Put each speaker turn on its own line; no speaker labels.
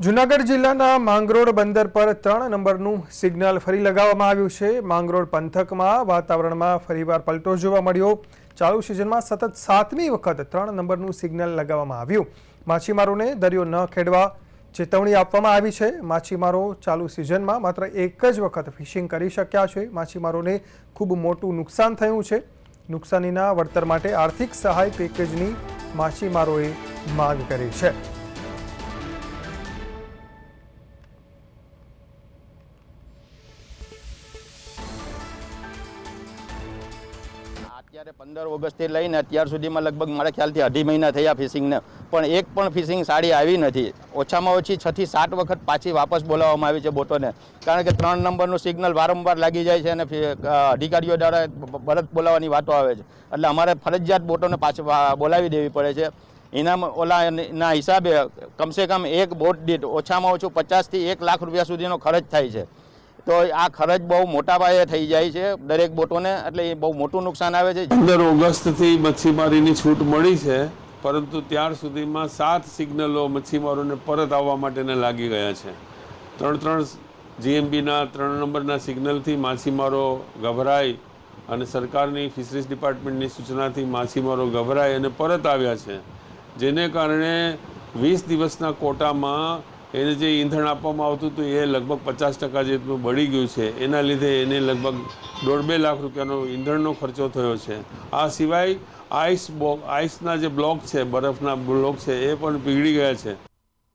જુનાગઢ જિલ્લાના માંગરોળ બંદર પર ત્રણ નંબરનું સિગ્નલ ફરી લગાવવામાં આવ્યું છે. માંગરોળ પંથકમાં વાતાવરણમાં ફરીવાર પલટો જોવા મળ્યો. ચાલુ સિઝનમાં સતત સાતમી વખત ત્રણ નંબરનું સિગ્નલ લગાવવામાં આવ્યું. માછીમારોને દરિયો ન ખેડવા ચેતવણી આપવામાં આવી છે. માછીમારો ચાલુ સિઝનમાં માત્ર એક જ વખત ફિશિંગ કરી શક્યા છે. માછીમારોને ખૂબ મોટું નુકસાન થયું છે. નુકસાનીના વળતર માટે આર્થિક સહાય પેકેજની માછીમારોએ માંગ કરી છે.
અત્યારે પંદર ઓગસ્ટથી લઈને અત્યાર સુધીમાં લગભગ મારા ખ્યાલથી અઢી મહિના થયા ફિશિંગને. પણ એક પણ ફિશિંગ સાડી આવી નથી. ઓછામાં ઓછી છથી સાત વખત પાછી વાપસ બોલાવવામાં આવી છે બોટોને. કારણ કે ત્રણ નંબરનું સિગ્નલ વારંવાર લાગી જાય છે અને અધિકારીઓ દ્વારા પરત બોલાવવાની વાતો આવે છે. એટલે અમારે ફરજિયાત બોટોને પાછી બોલાવી દેવી પડે છે. એના ઓલાના હિસાબે કમસે કમ એક બોટ દીઠ ઓછામાં ઓછું પચાસથી એક લાખ રૂપિયા સુધીનો ખર્ચ થાય છે. તો આ ખર્ચ બહુ મોટા પાયે થઈ જાય છે દરેક બોટોને, એટલે એ બહુ મોટું નુકસાન આવે છે.
પંદર ઓગસ્ટથી મચ્છીમારીની છૂટ મળી છે, પરંતુ ત્યાર સુધીમાં સાત સિગ્નલો મચ્છીમારોને પરત આવવા માટેને લાગી ગયા છે. ત્રણ ત્રણ જીએમબીના, ત્રણ નંબરના સિગ્નલથી માછીમારો ગભરાય અને સરકારની ફિશરીઝ ડિપાર્ટમેન્ટની સૂચનાથી માછીમારો ગભરાય અને પરત આવ્યા છે. જેને કારણે વીસ દિવસના કોટામાં એને જે ઈંધણ આપવામાં આવતું હતું, એ લગભગ પચાસ ટકા જેટલું બળી ગયું છે. એના લીધે એને લગભગ દોઢ બે લાખ રૂપિયાનો ઈંધણનો ખર્ચો થયો છે. આ સિવાય આઈસ બો આઈસના જે બ્લોક છે, બરફના બ્લોક છે, એ પણ પીગળી ગયા છે.